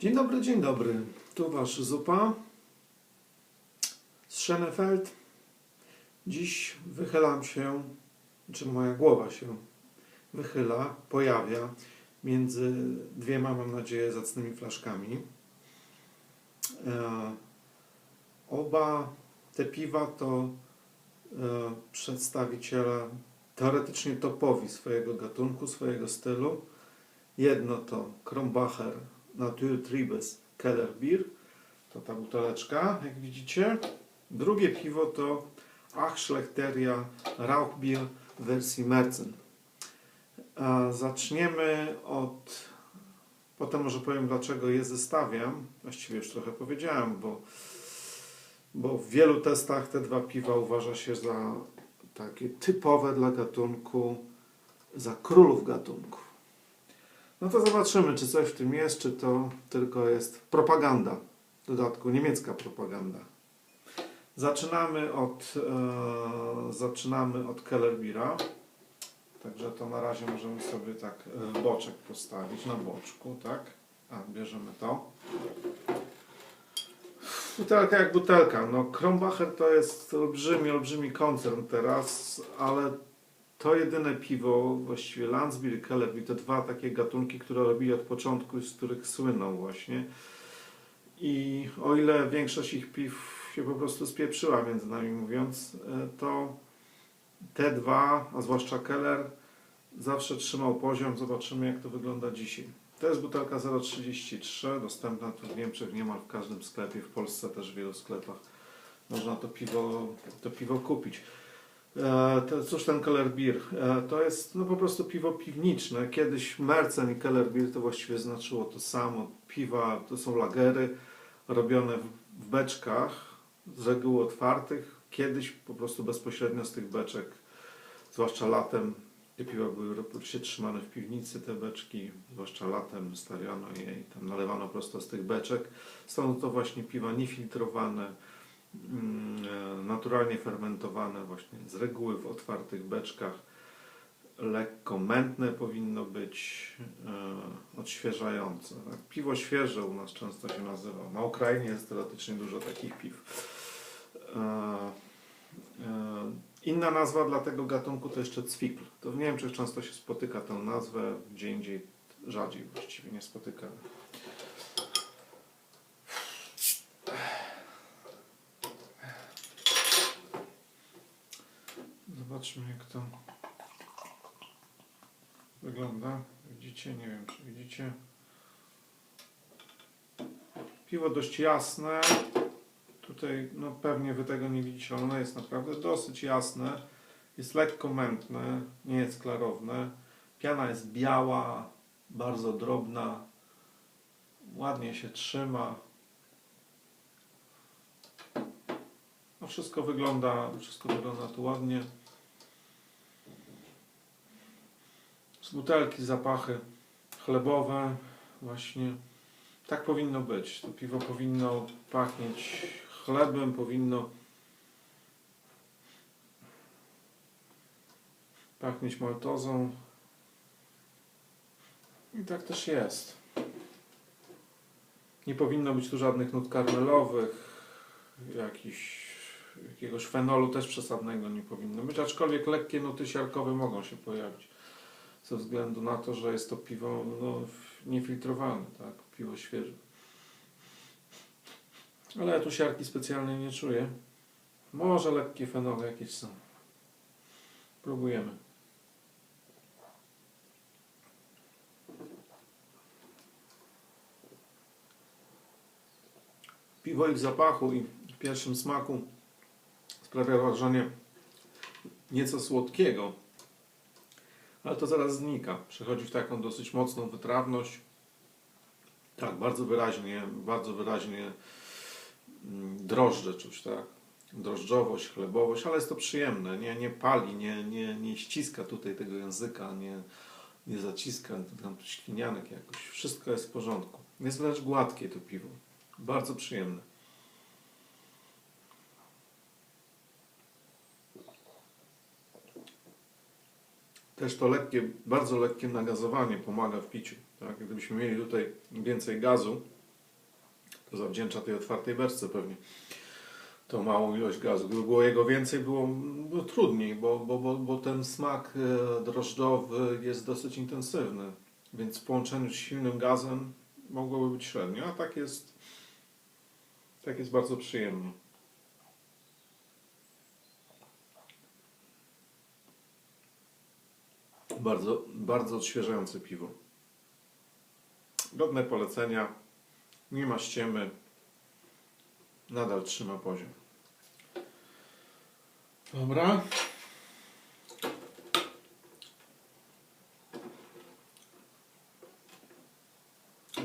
Dzień dobry, dzień dobry. Tu Wasz Zupa z Schenefeld. Dziś wychylam się, czy moja głowa się wychyla, pojawia między dwiema, mam nadzieję, zacnymi flaszkami. E, oba te piwa to e, przedstawiciele teoretycznie topowi swojego gatunku, swojego stylu. Jedno to Krombacher Naturtribes Keller Beer, to ta buteleczka, jak widzicie. Drugie piwo to Achschlechteria Rauchbier wersji Merzen. Zaczniemy od... Potem może powiem, dlaczego je zestawiam. Właściwie już trochę powiedziałem, bo, bo w wielu testach te dwa piwa uważa się za takie typowe dla gatunku, za królów gatunku. No to zobaczymy, czy coś w tym jest, czy to tylko jest propaganda. W dodatku niemiecka propaganda. Zaczynamy od, e, zaczynamy od Kellerbira. Także to na razie możemy sobie tak e, boczek postawić na boczku, tak? A, bierzemy to. Butelka jak butelka. No, Krombacher to jest olbrzymi, olbrzymi koncern teraz, ale to jedyne piwo, właściwie Landsbier i Kellerbier, to dwa takie gatunki, które robili od początku i z których słyną właśnie. I o ile większość ich piw się po prostu spieprzyła, między nami mówiąc, e, to te dwa, a zwłaszcza Keller, zawsze trzymał poziom. Zobaczymy, jak to wygląda dzisiaj. To jest butelka 0,33, dostępna tu w Niemczech niemal w każdym sklepie, w Polsce też w wielu sklepach. Można to piwo, to piwo kupić. E, to, cóż ten Keller Beer? E, to jest no, po prostu piwo piwniczne. Kiedyś Mercen i Keller Beer to właściwie znaczyło to samo. Piwa to są lagery robione w, w beczkach, z reguły otwartych. Kiedyś po prostu bezpośrednio z tych beczek, zwłaszcza latem, te piwa były oczywiście trzymane w piwnicy, te beczki, zwłaszcza latem stawiano je i tam nalewano prosto z tych beczek. Stąd to właśnie piwa niefiltrowane, naturalnie fermentowane właśnie z reguły w otwartych beczkach. Lekko mętne powinno być, e, odświeżające. Tak? Piwo świeże u nas często się nazywa. Na Ukrainie jest teoretycznie dużo takich piw. E, e, Inna nazwa dla tego gatunku to jeszcze cwikl. To w Niemczech często się spotyka tę nazwę, gdzie indziej rzadziej właściwie nie spotyka. Zobaczmy jak to wygląda. Widzicie? Nie wiem czy widzicie. Piwo dość jasne. Tutaj no pewnie wy tego nie widzicie, ale ono jest naprawdę dosyć jasne. Jest lekko mętne, nie jest klarowne. Piana jest biała, bardzo drobna. Ładnie się trzyma. No wszystko wygląda, wszystko wygląda tu ładnie. Z butelki zapachy chlebowe właśnie. Tak powinno być. To piwo powinno pachnieć chlebem, powinno pachnieć maltozą. I tak też jest. Nie powinno być tu żadnych nut karmelowych, jakiegoś fenolu też przesadnego nie powinno być, aczkolwiek lekkie nuty siarkowe mogą się pojawić ze względu na to, że jest to piwo no, niefiltrowane, tak? piwo świeże. Ale ja tu siarki specjalnie nie czuję. Może lekkie fenole jakieś są. Próbujemy. Piwo i w zapachu i w pierwszym smaku sprawia wrażenie nieco słodkiego, ale to zaraz znika. Przechodzi w taką dosyć mocną wytrawność. Tak, bardzo wyraźnie, bardzo wyraźnie mm, drożdże czuć, tak? Drożdżowość, chlebowość, ale jest to przyjemne, nie, nie pali, nie, nie, nie ściska tutaj tego języka, nie, nie zaciska tam ślinianek jakoś. Wszystko jest w porządku. Jest wręcz gładkie to piwo. Bardzo przyjemne. Też to lekkie, bardzo lekkie nagazowanie pomaga w piciu. Tak? Gdybyśmy mieli tutaj więcej gazu, To zawdzięcza tej otwartej wersce pewnie. Tą małą ilość gazu. Gdyby było jego więcej, było, było trudniej, bo, bo, bo, bo ten smak e, drożdżowy jest dosyć intensywny. Więc w połączeniu z silnym gazem mogłoby być średnio, a tak jest, tak jest bardzo przyjemnie. Bardzo, bardzo odświeżające piwo. Godne polecenia. Nie ma ściemy. Nadal trzyma poziom. Dobra.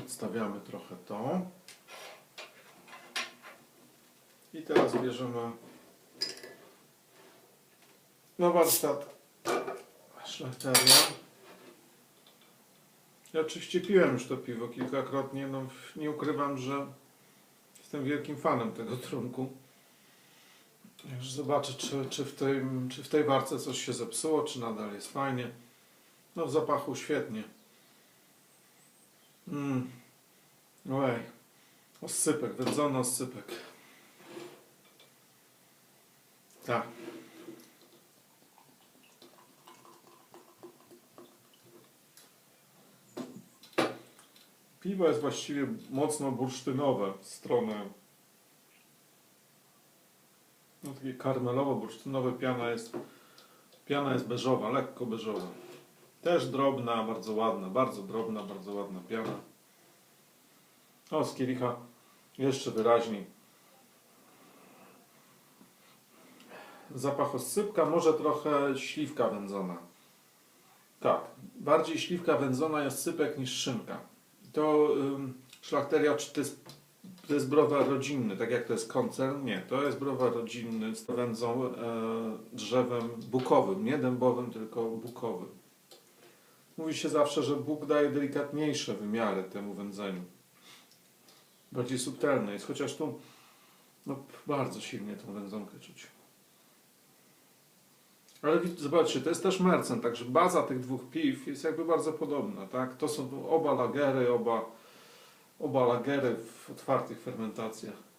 Odstawiamy trochę to. I teraz bierzemy na warsztat szlachteria. Ja oczywiście piłem już to piwo kilkakrotnie, no nie ukrywam, że jestem wielkim fanem tego trunku. Już zobaczę, czy, czy, w tym, czy w tej warce coś się zepsuło, czy nadal jest fajnie. No w zapachu świetnie. Mm. Ojej. Oscypek, wędzony oscypek. Tak. Piwo jest właściwie mocno bursztynowe w stronę. No takie karmelowo-bursztynowe piana jest. Piana jest beżowa, lekko beżowa. Też drobna, bardzo ładna, bardzo drobna, bardzo ładna piana. O, z kielicha jeszcze wyraźniej. Zapach oscypka, może trochę śliwka wędzona. Tak, bardziej śliwka wędzona jest sypek niż szynka. To szlachteria, czy to jest, to jest browar rodzinny, tak jak to jest koncern? Nie, to jest browar rodzinny z wędzą e, drzewem bukowym, nie dębowym, tylko bukowym. Mówi się zawsze, że Bóg daje delikatniejsze wymiary temu wędzeniu. Bardziej subtelne jest, chociaż tu no, bardzo silnie tą wędzonkę czuć. Ale zobaczcie, to jest też mercen, także baza tych dwóch piw jest jakby bardzo podobna, tak? To są oba lagery, oba, oba lagery w otwartych fermentacjach.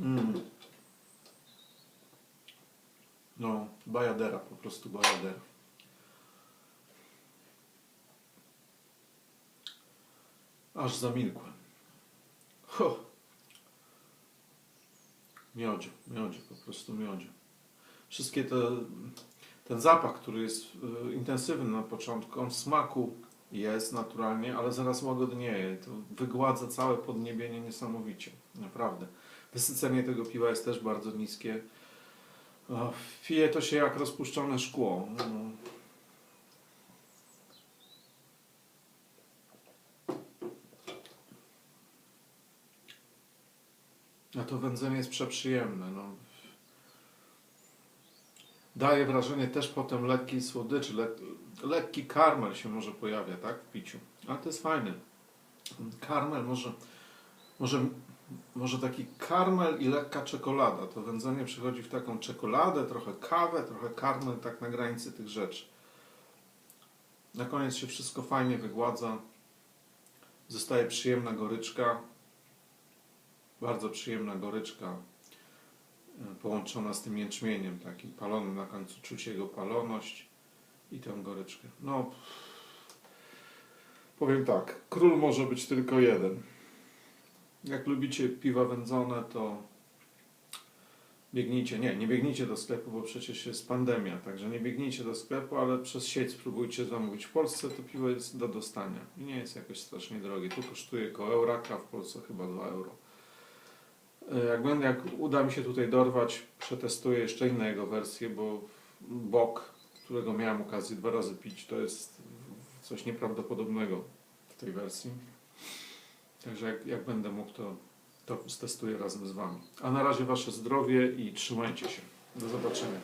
Mm. No, bajadera, po prostu bajadera. Aż zamilkłem. Ho. Miodzie, miodzie, po prostu miodzie. Wszystkie te, ten zapach, który jest y, intensywny na początku, on w smaku jest naturalnie, ale zaraz łagodnieje. To wygładza całe podniebienie niesamowicie, naprawdę. Wysycenie tego piwa jest też bardzo niskie. O, Pije to się jak rozpuszczone szkło. No. Wędzenie jest przeprzyjemne. No. Daje wrażenie też potem lekkiej słodyczy. Le, lekki karmel się może pojawia tak, w piciu. Ale to jest fajne. Karmel może, może, może taki karmel i lekka czekolada. To wędzenie przechodzi w taką czekoladę, trochę kawę, trochę karmel, tak na granicy tych rzeczy. Na koniec się wszystko fajnie wygładza. Zostaje przyjemna goryczka. Bardzo przyjemna goryczka e, połączona z tym jęczmieniem takim palonym na końcu czuć jego paloność i tę goryczkę. No powiem tak, król może być tylko jeden. Jak lubicie piwa wędzone, to biegnijcie, nie, nie biegnijcie do sklepu, bo przecież jest pandemia, także nie biegnijcie do sklepu, ale przez sieć spróbujcie zamówić. W Polsce to piwo jest do dostania i nie jest jakoś strasznie drogie. Tu kosztuje koło euraka, w Polsce chyba 2 euro. E, Jak, będę, jak uda mi się tutaj dorwać, przetestuję jeszcze inne jego wersje, bo bok, którego miałem okazję dwa razy pić, to jest coś nieprawdopodobnego w tej wersji. Także jak, jak będę mógł, to, to stestuję razem z Wami. A na razie Wasze zdrowie i trzymajcie się. Do zobaczenia.